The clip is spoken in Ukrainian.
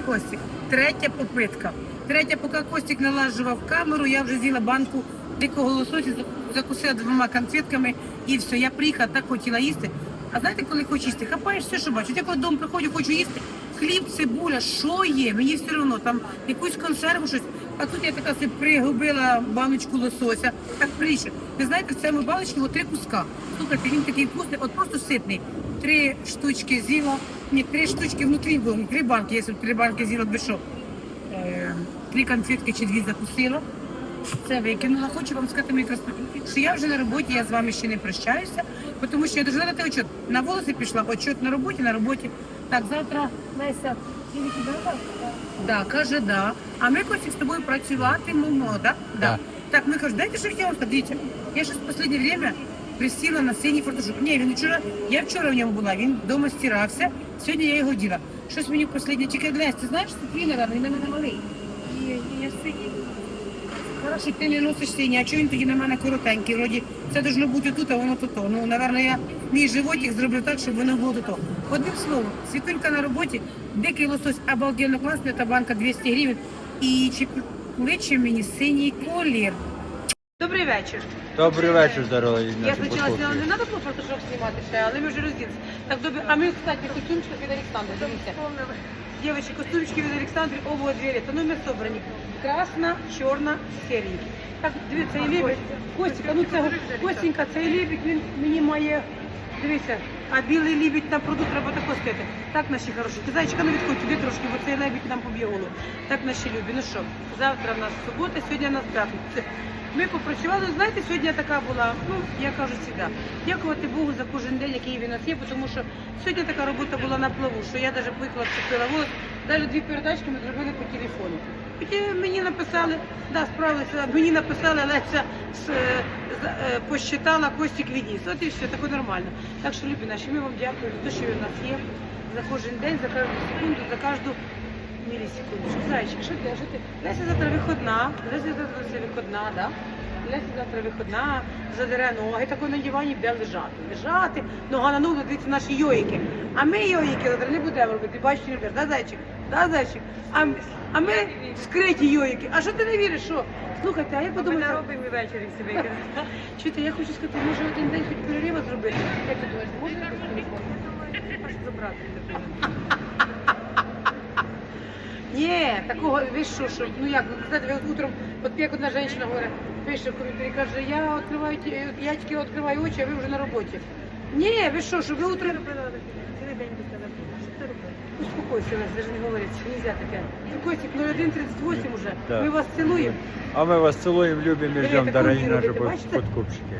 Костік, третя попитка. Третя, поки Костік налажував камеру, я вже з'їла банку дикого лосося, закусила двома конфетками і все. Я приїхала, так хотіла їсти. А знаєте, коли хочеш їсти, хапаєш все, що бачиш. Я коли додому приходжу, хочу їсти. Хліб, цибуля, що є? Мені все одно там якусь консерву, щось. А тут я така собі пригубила баночку лосося, так прийшов. Ви знаєте, в цьому баночці було три куска. Слухайте, він такий вкусний, от просто ситний. Три штучки з'їла, ні, три штучки внутрі було, три банки, якщо три банки з'їла, би що? Е, Три конфетки чи дві закусила. Це викинула. Хочу вам сказати, мій що я вже на роботі, я з вами ще не прощаюся, тому що я дуже дати отчет. На волоси пішла, отчет на роботі, на роботі. Так, завтра Леся? Да, каже, да. А ми Костік з тобою працюватимемо, да? Да. Так, ми кажемо, дайте, що я вам. Дивіться, я щось в останнє время присіла на синій фартушок. Ні, він вчора, я вчора в ньому була, він вдома стирався, сьогодні я його діла. Щось мені в останнє тільки Лесь, ти знаєш, що твій, наверное, він на мене малий. І, і я синій. Хорошо, ти не носиш синій, а чого він тоді на коротенький? Вроді це должно бути тут, а воно тут. Ну, напевно, я мій животик зроблю так, щоб воно було тут. Одним словом, світулька на роботі, дикий лосось обалденно класний, та банка 200 гривень. І чи кличе мені синій колір. Добрий вечір. Добрий вечір, здоровий. Я спочатку не надо треба було фотошоп знімати ще, але ми вже розділися. Так, добре, а ми, кстати, костюмчики від Олександра, дивіться. Девочки, костюмчики від Олександра, оба двері, та номер собрані. Красна, чорна, серенький. Так, дивіться, і лебідь. Костіка, ну це Костенька, цей лебідь, він мені має, дивіться, а білий лебідь на пруду треба тако сказати. Так, наші хороші. Ти зайчика, не відходь туди трошки, бо цей лебідь нам поб'є голову. Так, наші любі. Ну що, завтра в нас субота, сьогодні нас п'ятниця. Ми попрацювали, знаєте, сьогодні така була, ну, я кажу завжди, дякувати Богу за кожен день, який він у нас є, тому що сьогодні така робота була на плаву, що я навіть поїхала волос, навіть дві передачки ми зробили по телефону. Тоді мені написали, да, справилися, мені написали, Леся е, е, посчитала Костік відніс. От і все, таке нормально. Так що, любі наші, ми вам дякуємо за те, що ви в нас є, за кожен день, за кожну секунду, за кожну мілісекунду. Зайчик, що ти? Що ти? Леся завтра виходна. Леся завтра виходна, да? Леся завтра виходна, задере ноги, тако на дивані буде лежати. Лежати, нога на ногу, дивіться наші йоїки. А ми йоїки завтра не будемо робити. Бачите, не будеш, да, зайчик? Да, зайчик? А, а ми скриті йоїки. А що ти не віриш, що? Слухайте, а я подумаю, Ми не робимо ввечері собі. чуєте, я хочу сказати, може один день хоч перерива зробити. Як ти думаєш, можна якось телефон? Аж забрати. Ні, такого, ви що, що, ну як, знаєте, ви от утром, от як одна жінка говорить, пише коментарі, каже, я відкриваю, я тільки відкриваю очі, а ви вже на роботі. Ні, ви що, що ви утром, Цілий день без тебе. Що ти робиш? успокойся, вас, навіть не говорить, нельзя таке. Костик, 0138 уже, Да. ми вас цілуємо. А ми вас цілуємо, любимо і ждемо, дорогі наші подкупщики.